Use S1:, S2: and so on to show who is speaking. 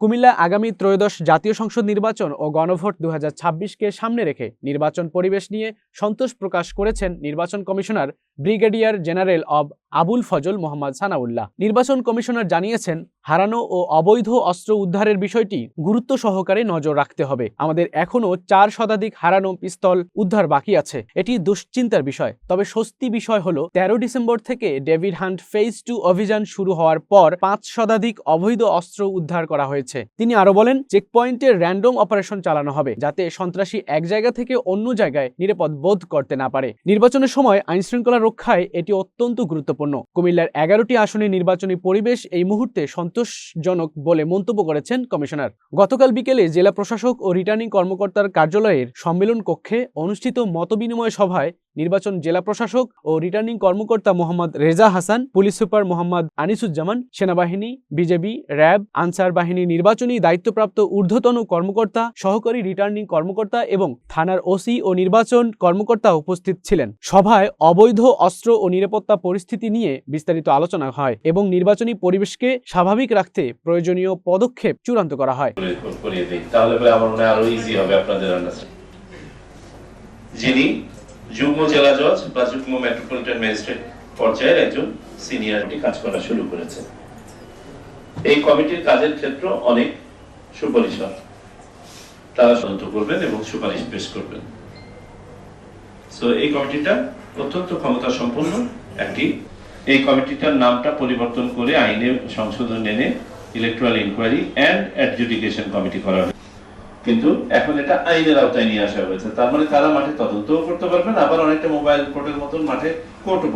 S1: কুমিল্লা আগামী ত্রয়োদশ জাতীয় সংসদ নির্বাচন ও গণভোট দু কে সামনে রেখে নির্বাচন পরিবেশ নিয়ে সন্তোষ প্রকাশ করেছেন নির্বাচন কমিশনার ব্রিগেডিয়ার জেনারেল অব আবুল ফজল মোহাম্মদ সানাউল্লাহ। নির্বাচন কমিশনার জানিয়েছেন, হারানো ও অবৈধ অস্ত্র উদ্ধারের বিষয়টি গুরুত্ব সহকারে নজর রাখতে হবে। আমাদের এখনও চার শতাধিক হারানো পিস্তল উদ্ধার বাকি আছে। এটি দুশ্চিন্তার বিষয়। তবে স্বস্তি বিষয় হলো, তেরো ডিসেম্বর থেকে ডেভিড হান্ট ফেজ টু অভিযান শুরু হওয়ার পর পাঁচ শতাধিক অবৈধ অস্ত্র উদ্ধার করা হয়েছে। তিনি আরও বলেন চেকপয়েন্টে র্যান্ডম অপারেশন চালানো হবে, যাতে সন্ত্রাসী এক জায়গা থেকে অন্য জায়গায় নিরাপদ বোধ করতে না পারে। নির্বাচনের সময় আইনশৃঙ্খলা রক্ষায় এটি অত্যন্ত গুরুত্বপূর্ণ। কুমিল্লার এগারোটি আসনে নির্বাচনী পরিবেশ এই মুহূর্তে সন্তোষজনক বলে মন্তব্য করেছেন কমিশনার। গতকাল বিকেলে জেলা প্রশাসক ও রিটার্নিং কর্মকর্তার কার্যালয়ের সম্মেলন কক্ষে অনুষ্ঠিত মতবিনিময় সভায় নির্বাচন জেলা প্রশাসক ও রিটার্নিং কর্মকর্তা মোহাম্মদ রেজা হাসান, পুলিশ সুপার মোহাম্মদ আনিসুজ্জামান, সেনাবাহিনী, বিজেপি, র্যাব, আনসার বাহিনী নির্বাচনী দায়িত্বপ্রাপ্ত ঊর্ধ্বতন কর্মকর্তা, সহকারী রিটার্নিং কর্মকর্তা এবং থানার ওসি ও নির্বাচন কর্মকর্তা উপস্থিত ছিলেন। সভায় অবৈধ, অস্ত্র ও নিরাপত্তা পরিস্থিতি নিয়ে বিস্তারিত আলোচনা হয় এবং নির্বাচনী পরিবেশকে স্বাভাবিক রাখতে প্রয়োজনীয় পদক্ষেপ চূড়ান্ত করা হয়।
S2: তাহলে আরও ইজি হবে আপনাদের যিনি যুগ্ম জেলা জজ বা যুগ্ম মেট্রোপলিটন ম্যাজিস্ট্রেট পর্যায়ের একজন সিনিয়র কাজ করা শুরু করেছে। এই কমিটির কাজের ক্ষেত্র অনেক সুপরিসর। তারা তদন্ত করবেন এবং সুপারিশ পেশ করবেন। এই কমিটিটা অত্যন্ত ক্ষমতা সম্পন্ন একটি। এই কমিটিটার নামটা পরিবর্তন করে আইনে সংশোধন এনে electoral inquiry and adjudication committee করা হয়েছে। কিন্তু এখন এটা আইনের আওতায় নিয়ে আসা হয়েছে। তার মানে তারা মাঠে তদন্তও করতে পারবেন আবার অনেকটা মোবাইল কোর্টের মতন মাঠে কোর্টও